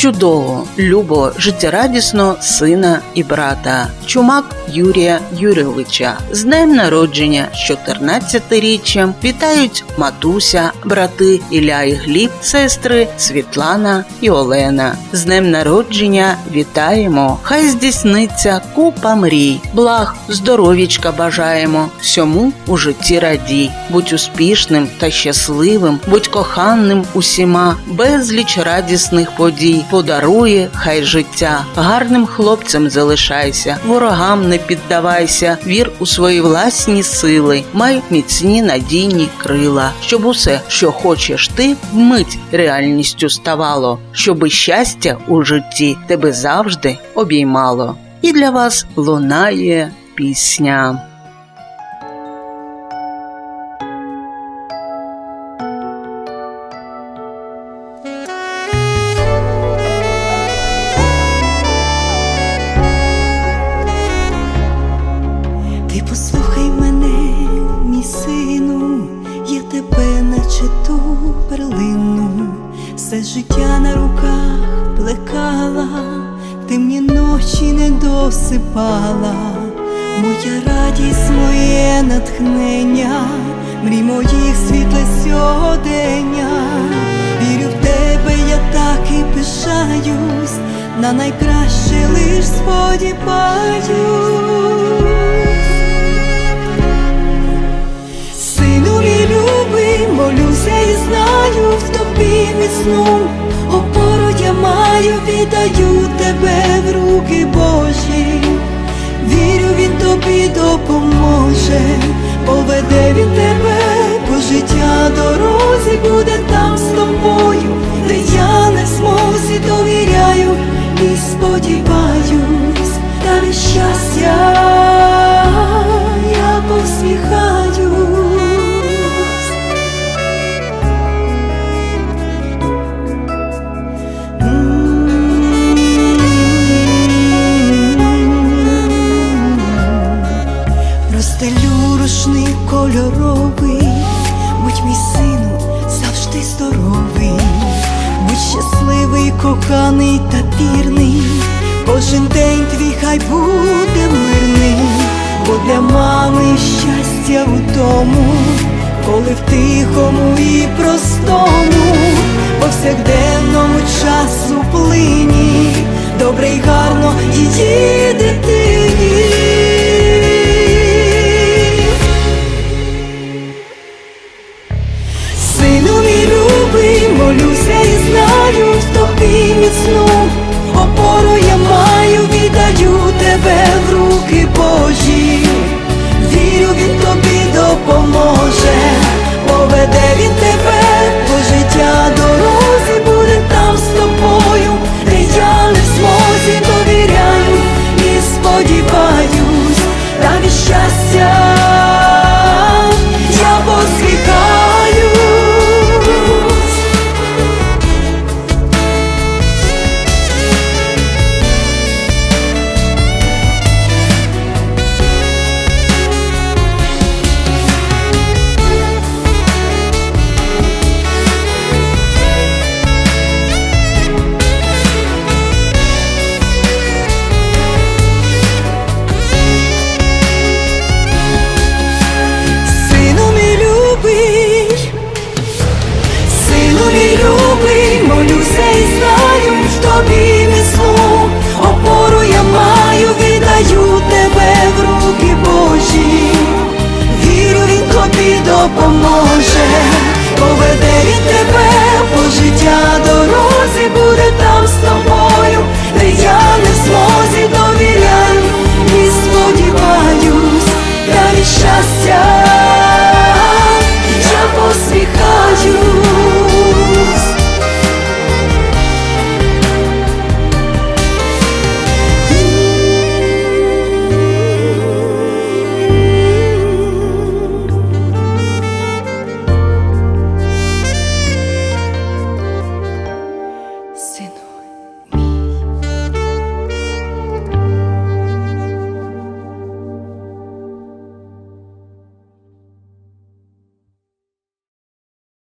чудового, любого, життєрадісного сина і брата Чумак Юрія Юрійовича. З днем народження з 14-річчям вітають матуся, брати Ілля і Гліб, сестри Світлана і Олена. З днем народження вітаємо! Хай здійсниться купа мрій, благ, здоровічка бажаємо, всьому у житті радій. Будь успішним та щасливим, будь коханим усіма, безліч радісних подій подарує хай життя. Гарним хлопцем залишайся, ворогам не піддавайся, вір у свої власні сили, май міцні надійні крила, щоб усе, що хочеш ти, вмить реальністю ставало, щоби щастя у житті тебе завжди обіймало. І для вас лунає пісня. Все життя на руках плекала, темні ночі не досипала, моя радість, моє натхнення, мрій моїх світле сьогодення, вірю в тебе, я так і пишаюсь, на найкраще лиш сподіваюсь. Міцну опору я маю, віддаю тебе в руки Божі, вірю, він тобі допоможе, поведе він тебе по життя дорозі, здоровий, будь щасливий, коханий та вірний, кожен день твій хай буде мирний, бо для мами щастя у тому, коли в тихому і простому, повсякденному часу плині, добре й гарно її дитині. Молюся і знаю, в тобі міцну. Опору я маю, віддаю тебе тобі візьму, опору я маю, віддаю тебе в руки Божі, вірю, він тобі допоможе, поведе він тебе по життя дорозі, буде там з тобою.